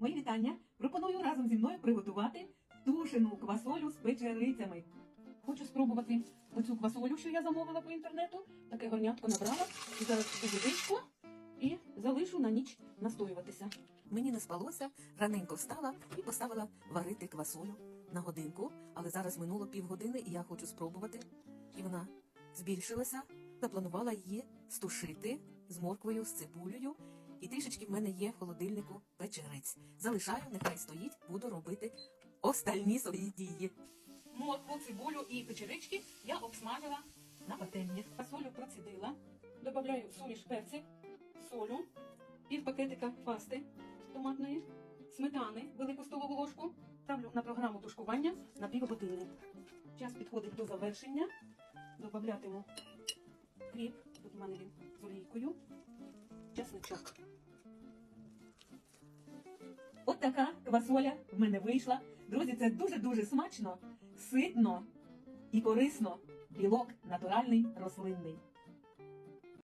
Мої вітання. Пропоную разом зі мною приготувати тушену квасолю з печерицями. Хочу спробувати оцю квасолю, що я замовила по інтернету. Таке горнятко набрала. Зараз водичку і залишу на ніч настоюватися. Мені не спалося, раненько встала і поставила варити квасолю на годинку. Але зараз минуло півгодини, і я хочу спробувати. І вона збільшилася. Запланувала її стушити з морквою, з цибулею. І трішечки в мене є в холодильнику печериць. Залишаю, нехай стоїть, буду робити остальні свої дії. Моркву, цибулю і печерички я обсмажила на пательні. Фасолю процідила, додаю суміш перців, солю, пів пакетика пасти томатної, сметани, велику столову ложку. Ставлю на програму тушкування на півгодини. Час підходить до завершення. Добавлятиму кріп, тут у мене він з олійкою, чесничок. Така квасоля в мене вийшла. Друзі, це дуже-дуже смачно, ситно і корисно. Білок натуральний рослинний.